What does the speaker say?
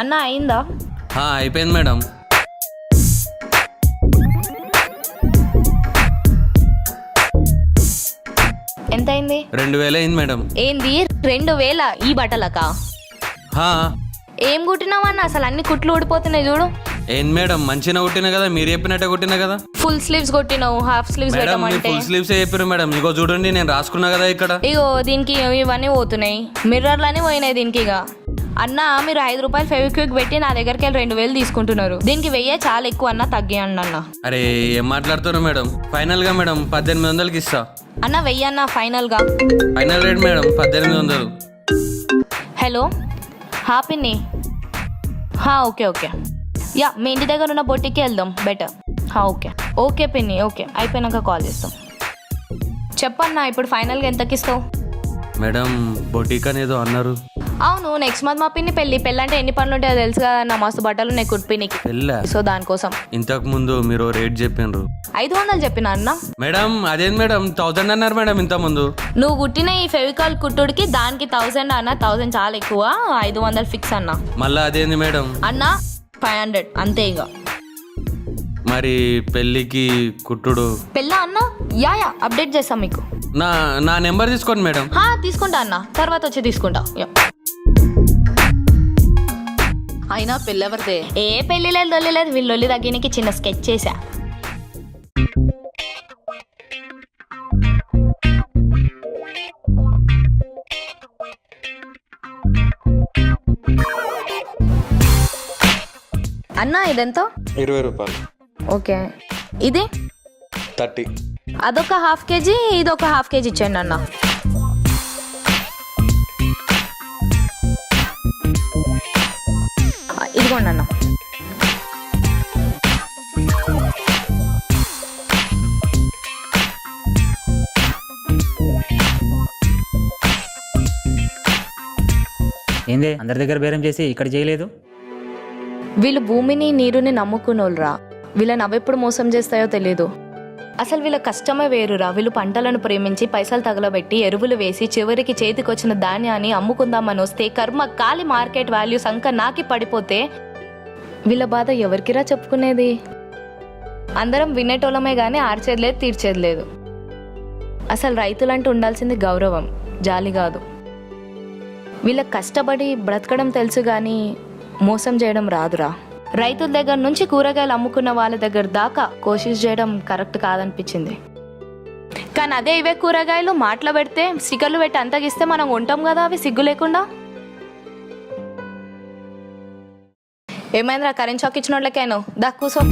అన్న అయిందా? అయిపోయింది మేడం. ఎంత అయింది రెండు వేలు అయింది మేడం. ఏంది? రెండు వేల? ఈ బట్టలకా? హా, ఏం కుట్టినావన్న? అసలు అన్ని కుట్లు ఊడిపోతున్నాయి చూడు. ఏంది మేడం? మంచిగా కొట్టినా కదా? మీరు చెప్పినట్టే కొట్టినా కదా? ఫుల్ స్లీవ్స్ కొట్టినావు. హాఫ్ స్లీవ్స్ మేడం మీరు పెట్టమంటే ఫుల్ స్లీవ్స్ చెప్పారు మేడం. ఇగో చూడండి నేను రాసుకున్నా కదా ఇక్కడ. ఇగో దీనికి ఇవన్నీ పోతున్నాయి. మిర్రర్లన్నీ పోయినాయి దీనికి ఇక అన్న మీరు ఐదు రూపాయలు ఫెవిక్విక్ పెట్టి నా దగ్గరికి వెళ్ళి రెండు వేలు తీసుకుంటున్నారు. దీనికి వెయ్యే చాలా ఎక్కువ అన్న తగ్గియండి అన్న అరే ఏం మాట్లాడుతున్నారు మేడం? ఫైనల్గా మేడం పద్దెనిమిది వందలకి ఇస్తా. అన్న వెయ్యన్న ఫైనల్గా ఫైనల్ రేట్ మేడం పద్దెనిమిది వందలు. హలో హా పిన్ని హా ఓకే ఓకే యా మీ ఇంటి దగ్గర ఉన్న బొట్టికి వెళ్దాం బెటర్ హా ఓకే ఓకే పిన్ని ఓకే అయిపోయినాక కాల్ చేస్తాం. చెప్పన్నా ఇప్పుడు ఫైనల్గా ఎంతకి ఇస్తావు మేడం బొటీక్ అనేదో అన్నారు. అవును నెక్స్ట్ మంత్ మా పిన్ని పెళ్ళి. పెళ్ళి అంటే ఎన్ని పనులు ఉంటాయో తెలుసు కదా నా మస్తు బట్టలు ఉన్నాయి కుట్టినికి వెళ్ళా సో దానికోసం. ఇంతకు ముందు మీరు రేట్ చెప్పిండ్రు ఐదు వందలు చెప్పిన అన్న? మేడం అదేంది మేడం? థౌజండ్ అన్నారు మేడం ఇంత ముందు నువ్వు కుట్టిన ఈ ఫెవికాల్ కుట్టుడికి దానికి థౌసండ్ అన్న? థౌసండ్ చాలా ఎక్కువ ఐదు వందలు ఫిక్స్ అన్న. మళ్ళా అదేంది మేడం? అన్న ఫైవ్ హండ్రెడ్ అంతే ఇక మరి పెళ్ళికి కుట్టుడు. పెళ్ళా అన్న? యా యా అప్డేట్ చేస్తాం మీకు. నా నా నెంబర్ తీసుకోండి మేడం. హా తీసుకుంటా అన్న. తర్వాత వచ్చి తీసుకుంటా. యా. అయినా పెళ్ళెవరిదే? ఏ పెళ్ళి లేదు దొల్లి లేదు వీళ్ళొల్లి తగ్గినకి చిన్న స్కెచ్ చేశా. అన్న ఇదెంతో? ఇరవై రూపాయలు. ఓకే. ఇది? థర్టీ. అదొక హాఫ్ కేజీ ఇది ఒక హాఫ్ కేజీ ఇచ్చేయండి అన్న. ఇదిగోండి అన్న ఏందే అందరి దగ్గర బేరం చేసి ఇక్కడ చేయలేదు? వీళ్ళు భూమిని నీరుని నమ్ముకున్నోళ్ళరా. వీళ్ళని అవెప్పుడు మోసం చేస్తాయో తెలియదు అసలు వీళ్ళ కష్టమే వేరురా వీళ్ళు పంటలను ప్రేమించి పైసలు తగలబెట్టి ఎరువులు వేసి చివరికి చేతికొచ్చిన ధాన్యాన్ని అమ్ముకుందామని వస్తే కర్మ కాలి మార్కెట్ వాల్యూ సంక నాకి పడిపోతే వీళ్ళ బాధ ఎవరికిరా చెప్పుకునేది? అందరం వినేటోళ్ళమే కానీ ఆర్చేది లేదు తీర్చేది లేదు అసలు రైతులంటూ ఉండాల్సింది గౌరవం జాలి కాదు. వీళ్ళ కష్టపడి బ్రతకడం తెలుసు కానీ మోసం చేయడం రాదురా. రైతుల దగ్గర నుంచి కూరగాయలు అమ్ముకున్న వాళ్ళ దగ్గర దాకా కోషిష్ చేయడం కరెక్ట్ కాదనిపించింది. కానీ అదే ఇవే కూరగాయలు మాటలు పెడితే స్టిక్కర్లు పెట్టి అంతగిస్తే మనం ఉంటాం కదా అవి సిగ్గు లేకుండా? ఏమైందిరా కరెంట్ షాక్ ఇచ్చిన వాళ్ళకేనో దా కూసో.